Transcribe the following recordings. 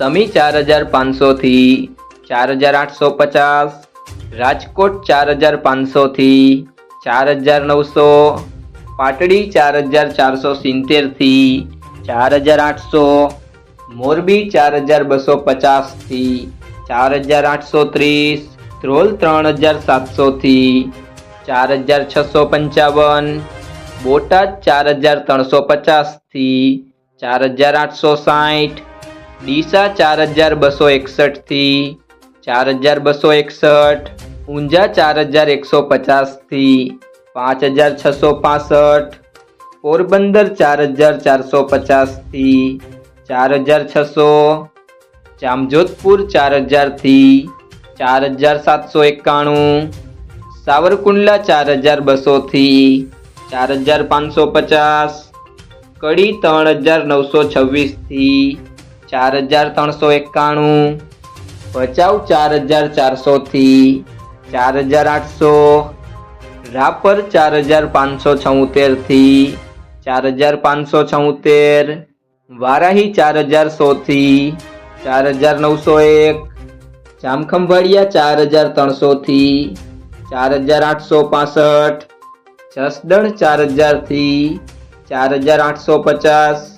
સમી ચાર હજાર પાંચસોથી ચાર હજાર આઠસો પચાસ રાજકોટ ચાર હજાર પાંચસોથી ચાર હજાર નવસો પાટડી ચાર હજાર ચારસો સિત્તેરથી ચાર હજાર આઠસો મોરબી ચાર હજાર બસો પચાસથી ચાર હજાર આઠસો ત્રીસ ધ્રોલ ત્રણ હજાર સાતસોથી ચાર હજાર છસો પંચાવન બોટાદ ચાર હજાર ત્રણસો પચાસથી ચાર હજાર આઠસો સાઠ ડીસા ચાર હજાર બસો એકસઠથી ચાર હજાર બસો એકસઠ, ઊંઝા ચાર હજાર એકસો પચાસથી પાંચ હજાર છસો પાસઠ, પોરબંદર ચાર હજાર ચારસો પચાસથી ચાર હજાર છસો, જામજોધપુર ચાર હજારથી ચાર હજાર સાતસો એકાણું, સાવરકુંડલા ચાર હજાર બસોથી ચાર હજાર પાંચસો પચાસ, કડી ત્રણ હજાર નવસો છવ્વીસથી ચાર હજાર ત્રણસો એકાણું ભચાઉ ચાર હજાર ચારસોથી ચાર હજાર આઠસો રાપર ચાર હજાર પાંચસો છોતેરથી ચાર હજાર પાંચસો છોતેર વારાહી ચાર હજાર સોથી ચાર હજાર નવસો એક જામખંભાળિયા ચાર હજાર ત્રણસોથી ચાર હજાર આઠસો પાસઠ જસદણ ચાર હજારથી ચાર હજાર આઠસો પચાસ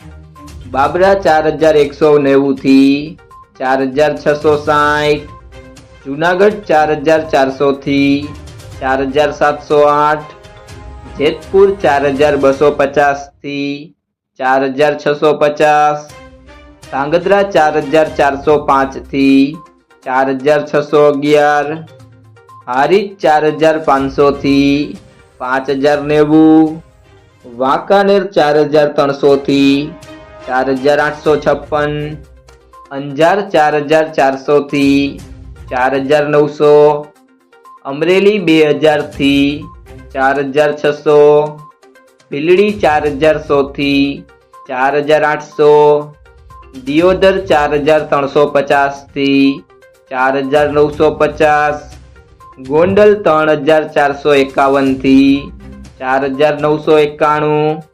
બાબરા ચાર હજાર એકસો નેવુંથી ચાર હજાર છસો સાઠ જુનાગઢ ચાર હજાર ચારસોથી ચાર હજાર સાતસો આઠ જેતપુર ચાર હજાર બસો પચાસથી ચાર હજાર છસો પચાસ ધાંગધ્રા ચાર હજાર ચારસો પાંચથી ચાર હજાર છસો અગિયાર હારીજ ચાર હજાર પાંચસોથી પાંચ હજાર નેવું વાંકાનેર ચાર હજાર ત્રણસોથી ચાર હજાર આઠસો છપ્પન, અંજાર ચાર હજાર ચારસોથી, ચાર હજાર નવસો, અમરેલી બે હજારથી, ચાર હજાર છસો ભીલડી ચાર હજાર સોથી, ચાર હજાર આઠસો, દિયોદર ચાર હજાર ત્રણસો પચાસથી, ચાર હજાર નવસો પચાસ, ગોંડલ ત્રણ હજાર ચારસો એકાવનથી, ચાર હજાર નવસો એકાણું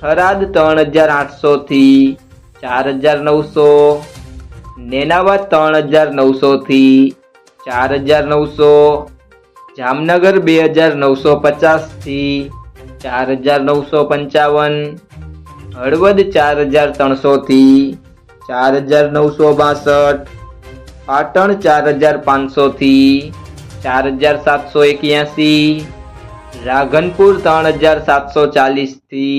થરાદ ત્રણ હજાર આઠસોથી ચાર હજાર નવસો, નેનાવા ત્રણ હજાર નવસોથી ચાર હજાર નવસો, જામનગર બે હજાર નવસો પચાસથી ચાર હજાર નવસો પંચાવન, હળવદ ચાર હજાર ત્રણસોથી ચાર હજાર નવસો બાસઠ, પાટણ ચાર હજાર પાંચસોથી ચાર હજાર સાતસો એક્યાસી, રાધનપુર ત્રણ હજાર સાતસો ચાલીસથી